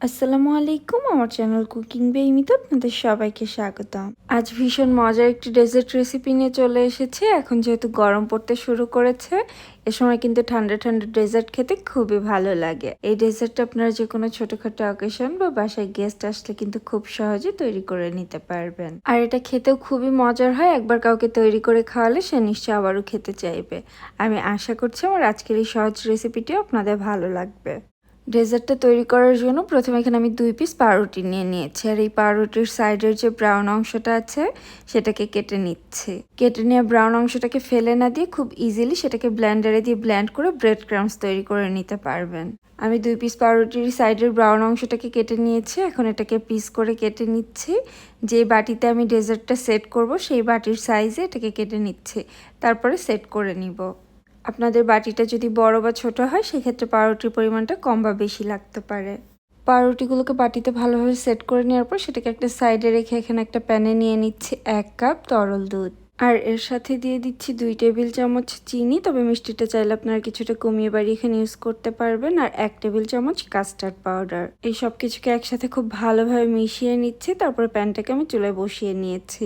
আসসালামু আলাইকুম, আমার চ্যানেল কুকিং বেইমিতে আপনাদের সবাইকে স্বাগতম। আজ ভীষণ মজার একটি ডেজার্ট রেসিপি নিয়ে চলে এসেছে। এখন যেহেতু গরম পড়তে শুরু করেছে, এ সময় কিন্তু ঠান্ডা ঠান্ডা ডেজার্ট খেতে খুবই ভালো লাগে। এই ডেজার্টটা আপনারা যে কোনো ছোটোখাটো অকেশন বা বাসায় গেস্ট আসলে কিন্তু খুব সহজে তৈরি করে নিতে পারবেন। আর এটা খেতেও খুবই মজার হয়, একবার কাউকে তৈরি করে খাওয়ালে সে নিশ্চয়ই আবারও খেতে চাইবে। আমি আশা করছি আমার আজকের এই সহজ রেসিপিটিও আপনাদের ভালো লাগবে। ডেজার্টটা তৈরি করার জন্য প্রথমে এখানে আমি দুই পিস পাউরুটি নিয়ে নিয়েছি। আর এই পাউরুটির সাইডের যে ব্রাউন অংশটা আছে, সেটাকে কেটে নিচ্ছে। কেটে নিয়ে ব্রাউন অংশটাকে ফেলে না দিয়ে খুব ইজিলি সেটাকে ব্ল্যান্ডারে দিয়ে ব্ল্যান্ড করে ব্রেড ক্রামস তৈরি করে নিতে পারবেন। আমি দুই পিস পাউরুটির সাইডের ব্রাউন অংশটাকে কেটে নিয়েছি। এখন এটাকে পিস করে কেটে নিচ্ছি। যে বাটিতে আমি ডেজার্টটা সেট করব, সেই বাটির সাইজে এটাকে কেটে নিচ্ছে। তারপরে সেট করে নিব। আপনাদের বাটিটা যদি বড় বা ছোট হয়, সেক্ষেত্রে পাউরুটির পরিমাণটা কম বা বেশি লাগতে পারে। পাউরুটিগুলোকে বাটিতে ভালোভাবে সেট করে নেওয়ার পর, সেটাকে একটা সাইডে রেখে এখানে একটা প্যানে নিয়ে নিচ্ছে এক কাপ তরল দুধ। আর এর সাথে দিয়ে দিচ্ছি দুই টেবিল চামচ চিনি, তবে মিষ্টিটা চাইলে আপনারা কিছুটা কমিয়ে বাড়িয়ে এখানে ইউজ করতে পারবেন। আর এক টেবিল চামচ কাস্টার্ড পাউডার এই সব কিছুকে একসাথে খুব ভালোভাবে মিশিয়ে নিচ্ছি, তারপরে প্যানটাকে আমি চুলায় বসিয়ে নিয়েছি।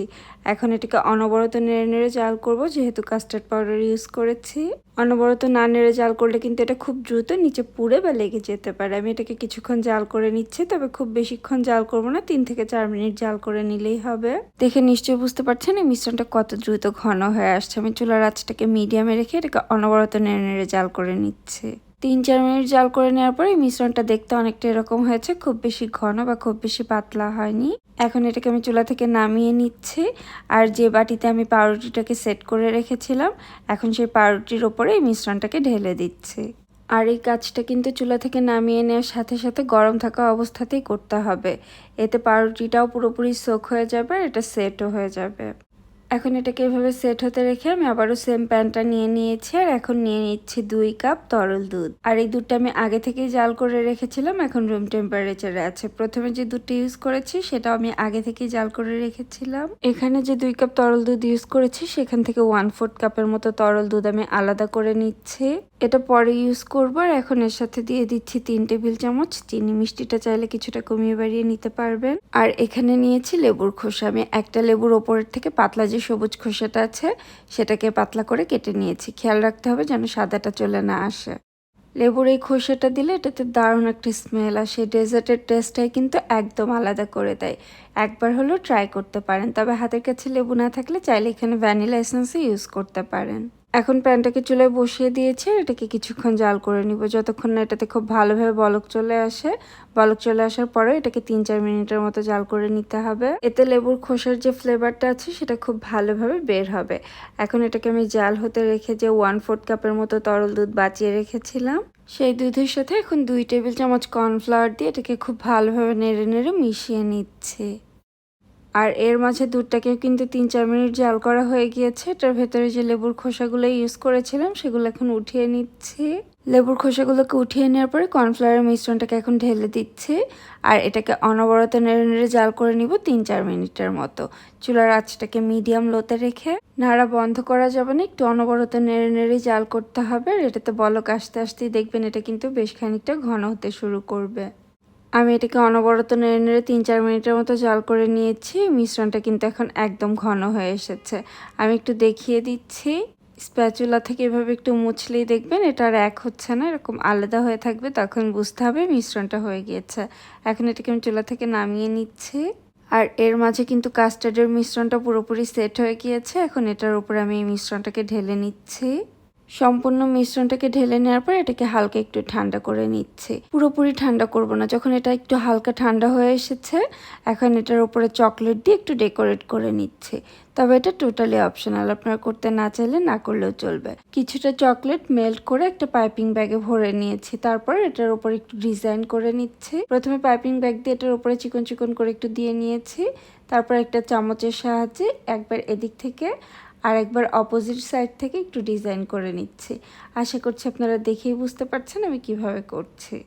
এখন এটাকে অনবরত নেড়ে নেড়ে জাল করব, যেহেতু কাস্টার্ড পাউডার ইউজ করেছি। অনবরত না নেড়ে জাল করলে কিন্তু এটা খুব দ্রুত নিচে পুড়ে বা লেগে যেতে পারে। আমি এটাকে কিছুক্ষণ জাল করে নিচ্ছি, তবে খুব বেশিক্ষণ জাল করব না, তিন থেকে চার মিনিট জাল করে নিলেই হবে। দেখে নিশ্চয়ই বুঝতে পারছেন এই মিশ্রণটা কত দ্রুত ঘন হয়ে আসছে। আমি চুলার আঁচটাকে মিডিয়ামে রেখে এটাকে অনবরত নেড়ে নেড়ে জাল করে নিচ্ছে। তিন, চার মিনিট জাল করে নেওয়ার পরে মিশ্রণটা দেখতে অনেকটা এরকম হয়েছে, খুব বেশি ঘন বা খুব বেশি পাতলা হয়নি। এখন এটাকে আমি চুলা থেকে নামিয়ে নিচ্ছি। আর যে বাটিতে আমি পাউরুটিটাকে সেট করে রেখেছিলাম, এখন সেই পাউরুটির ওপরে এই মিশ্রণটাকে ঢেলে দিচ্ছি। আর এই কাজটা কিন্তু চুলা থেকে নামিয়ে নেওয়ার সাথে সাথে গরম থাকা অবস্থাতেই করতে হবে। এতে পাউরুটিটাও পুরোপুরি সোক হয়ে যাবে আর এটা সেটও হয়ে যাবে। এখন এটাকে এভাবে সেট হতে রেখে আমি আবারও সেম প্যানটা নিয়ে নিয়েছি আর এখন নিয়ে নিচ্ছি দুই কাপ তরল দুধ। আর এই দুধটা আমি আগে থেকেই জাল করে রেখেছিলাম, এখন রুম টেম্পারেচারে আছে। প্রথমে যে দুধটা ইউজ করেছি সেটাও আমি আগে থেকেই জাল করে রেখেছিলাম। এখানে যে দুই কাপ তরল দুধ ইউজ করেছি সেখান থেকে ওয়ান ফোর্থ কাপের মতো তরল দুধ আমি আলাদা করে নিচ্ছি। এটা পরে ইউজ করব আর এখন এর সাথে দিয়ে দিচ্ছি তিন টেবিল চামচ। চিনি মিষ্টিটা চাইলে কিছুটা কমিয়ে বাড়িয়ে নিতে পারবেন। আর এখানে নিয়েছি লেবুর খোসা। আমি একটা লেবুর ওপরের থেকে পাতলা যে সবুজ খোসাটা আছে, সেটাকে পাতলা করে কেটে নিয়েছি। খেয়াল রাখতে হবে যেন সাদাটা চলে না আসে। লেবুর এই খোসাটা দিলে এটাতে দারুণ একটা স্মেল আসে। ডেজার্টের টেস্টটাই কিন্তু একদম আলাদা করে দেয়। একবার হলেও ট্রাই করতে পারেন, তবে হাতের কাছে লেবু না থাকলে চাইলে এখানে ভ্যানিলা এসেন্সও ইউজ করতে পারেন। এখন প্যানটাকে চুলায় বসিয়ে দিয়েছি, এটাকে কিছুক্ষণ জাল করে নিব। যতক্ষণ না এটাতে খুব ভালোভাবে বলক চলে আসে, বলক চলে আসার পরে এটাকে তিন চার মিনিটের মতো জাল করে নিতে হবে। এতে লেবুর খোসার যে ফ্লেভারটা আছে, সেটা খুব ভালোভাবে বের হবে। এখন এটাকে আমি জাল হতে রেখে যে ওয়ান ফোর্থ কাপের মতো তরল দুধ বাঁচিয়ে রেখেছিলাম। সেই দুধের সাথে এখন দুই টেবিল চামচ কর্নফ্লাওয়ার দিয়ে এটাকে খুব ভালোভাবে নেড়ে নেড়ে মিশিয়ে নিচ্ছে। আর এর মাঝে দুধটাকে কিন্তু তিন চার মিনিট জাল করা হয়ে গিয়েছে। এটার ভেতরে যে লেবুর খোসাগুলো ইউজ করেছিলাম, সেগুলো এখন উঠিয়ে নিচ্ছি। লেবুর খোসাগুলোকে উঠিয়ে নেওয়ার পরে কর্নফ্লাওয়ারের মিশ্রণটাকে এখন ঢেলে দিচ্ছি। আর এটাকে অনবরত নেড়ে নেড়ে জাল করে নিব তিন চার মিনিটের মতো। চুলার আঁচটাকে মিডিয়াম লোতে রেখে নাড়া বন্ধ করা যাবে না, একটু অনবরত নেড়ে নেড়ে জাল করতে হবে। আর এটাতে বলক আসতে আসতেই দেখবেন এটা কিন্তু বেশ খানিকটা ঘন হতে শুরু করবে। আমি এটাকে অনবরত নেড়ে নেড়ে তিন চার মিনিটের মতো জল করে নিয়েছি। মিশ্রণটা কিন্তু এখন একদম ঘন হয়ে এসেছে। আমি একটু দেখিয়ে দিচ্ছি। স্প্যাচুলা থেকে এভাবে একটু মুছলেই দেখবেন, এটা আর এক হচ্ছে না, এরকম আলাদা হয়ে থাকবে, তখন বুঝতে হবে মিশ্রণটা হয়ে গিয়েছে। এখন এটাকে আমি চুলা থেকে নামিয়ে নিচ্ছি। আর এর মাঝে কিন্তু কাস্টার্ডের মিশ্রণটা পুরোপুরি সেট হয়ে গিয়েছে। এখন এটার উপরে আমি এই মিশ্রণটাকে ঢেলে নিচ্ছি। সম্পূর্ণ মিশ্রণটাকে ঢেলে নেওয়ার পর এটাকে হালকা একটু ঠান্ডা করে নিচ্ছি। পুরোপুরি ঠান্ডা করব না। যখন এটা একটু হালকা ঠান্ডা হয়ে এসেছে, এখন এটার উপরে চকলেট দিয়ে একটু ডেকোরেট করে নিচ্ছি। তবে এটা টোটালি অপশনাল। আপনারা করতে না চাইলে না করলেও চলবে। কিছুটা চকলেট মেল্ট করে একটা পাইপিং ব্যাগে ভরে নিয়েছি। তারপর এটার উপর একটু ডিজাইন করে নিচ্ছি। প্রথমে পাইপিং ব্যাগ দিয়ে এটার উপরে চিকন চিকন করে একটু দিয়ে নিয়েছি। তারপর একটা চামচের সাহায্যে একবার এদিক থেকে আর একবার অপোজিট সাইড থেকে একটু ডিজাইন করে নিচ্ছি। আশা করছি আপনারা দেখেই বুঝতে পারছেন আমি কীভাবে করছি।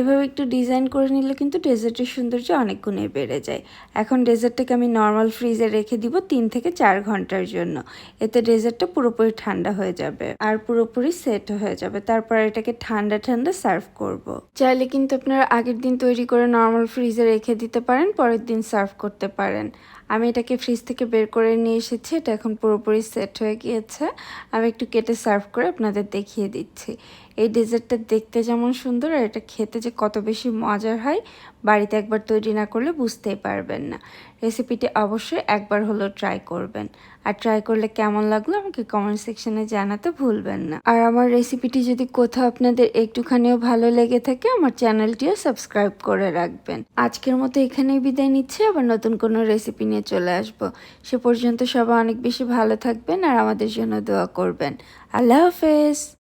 এভাবে একটু ডিজাইন করে নিলে কিন্তু ডেজার্টের সৌন্দর্য অনেক গুণে বেড়ে যায়। এখন ডেজার্টটাকে আমি নর্মাল ফ্রিজে রেখে দিব তিন থেকে চার ঘণ্টার জন্য। এতে ডেজার্টটা পুরোপুরি ঠান্ডা হয়ে যাবে আর পুরোপুরি সেট হয়ে যাবে। তারপর এটাকে ঠান্ডা ঠান্ডা সার্ভ করব। চাইলে কিন্তু আপনারা আগের দিন তৈরি করে নর্মাল ফ্রিজে রেখে দিতে পারেন, পরের দিন সার্ভ করতে পারেন। আমি এটাকে ফ্রিজ থেকে বের করে নিয়ে এসেছি, এটা এখন পুরোপুরি সেট হয়ে গিয়েছে। আমি একটু কেটে সার্ভ করে আপনাদের দেখিয়ে দিচ্ছি। এই ডেজার্টটা দেখতে যেমন সুন্দর আর এটা খেতে যে কত বেশি মজার হয় বাড়িতে একবার তৈরি না করলে বুঝতেই পারবেন না। রেসিপিটি অবশ্যই একবার হলেও ট্রাই করবেন। আর ট্রাই করলে কেমন লাগল আমাকে কমেন্ট সেকশনে জানাতে ভুলবেন না। আর আমার রেসিপিটি যদি কোথাও আপনাদের একটুখানিও ভালো লেগে থাকে, আমার চ্যানেলটিও সাবস্ক্রাইব করে রাখবেন। আজকের মতো এখানেই বিদায় নিচ্ছি, আবার নতুন কোনো রেসিপি নিয়ে চলে আসব। সে পর্যন্ত সবাই অনেক বেশি ভালো থাকবেন আর আমাদের জন্য দোয়া করবেন। আল্লাহ হাফেজ!